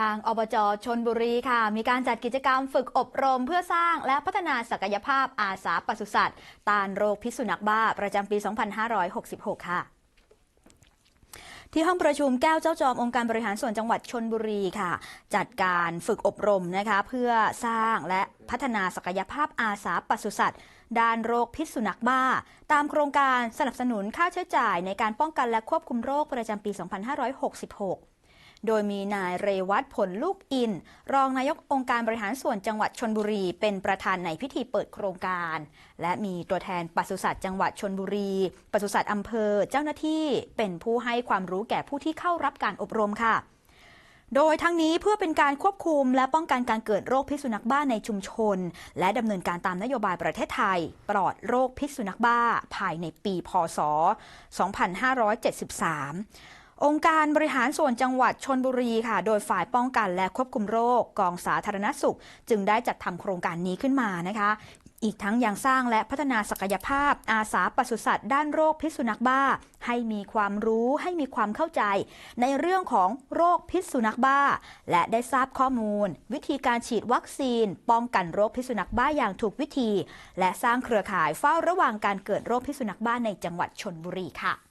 ทางอบจชนบุรีค่ะ มีการจัดกิจกรรมฝึกอบรมเพื่อสร้างและพัฒนาศักยภาพอาสาปศุสัตว์ต้านโรคพิษสุนัขบ้าประจำปี 2566 ค่ะที่ห้องประชุมแก้วเจ้าจอมองค์การบริหารส่วนจังหวัดชนบุรีค่ะ จัดการฝึกอบรมนะคะเพื่อสร้างและพัฒนาศักยภาพอาสาปศุสัตว์ด้านโรคพิษสุนัขบ้า ตามโครงการสนับสนุนค่าใช้จ่ายในการป้องกันและควบคุมโรคประจำปี 2566 โดยมีนายเรวัตผลลูกอิน รองนายกองค์การบริหารส่วนจังหวัดชนบุรี เป็นประธานในพิธีเปิดโครงการ และมีตัวแทนปศุสัตว์จังหวัดชนบุรี ปศุสัตว์อำเภอเจ้าหน้าที่เป็นผู้ให้ความรู้แก่ผู้ที่เข้ารับการอบรมค่ะโดยทั้งนี้เพื่อเป็นการควบคุมและป้องกันการเกิดโรคพิษสุนัขบ้าในชุมชน และดำเนินการตามนโยบายประเทศไทย ปลอดโรคพิษสุนัขบ้าภายในปีพศ 2573 องค์การบริหารส่วนจังหวัดชนบุรีค่ะ โดยฝ่ายป้องกันและควบคุมโรคกองสาธารณสุข จึงได้จัดทำโครงการนี้ขึ้นมานะคะ อีกทั้งยังสร้างและพัฒนาศักยภาพ อาสาปศุสัตว์ด้านโรคพิษสุนัขบ้า ให้มีความรู้ให้มีความเข้าใจ ในเรื่องของโรคพิษสุนัขบ้า และได้ทราบข้อมูล วิธีการฉีดวัคซีน ป้องกันโรคพิษสุนัขบ้าอย่างถูกวิธี และสร้างเครือข่ายเฝ้าระวังการเกิดโรคพิษสุนัขบ้าในจังหวัดชนบุรีค่ะ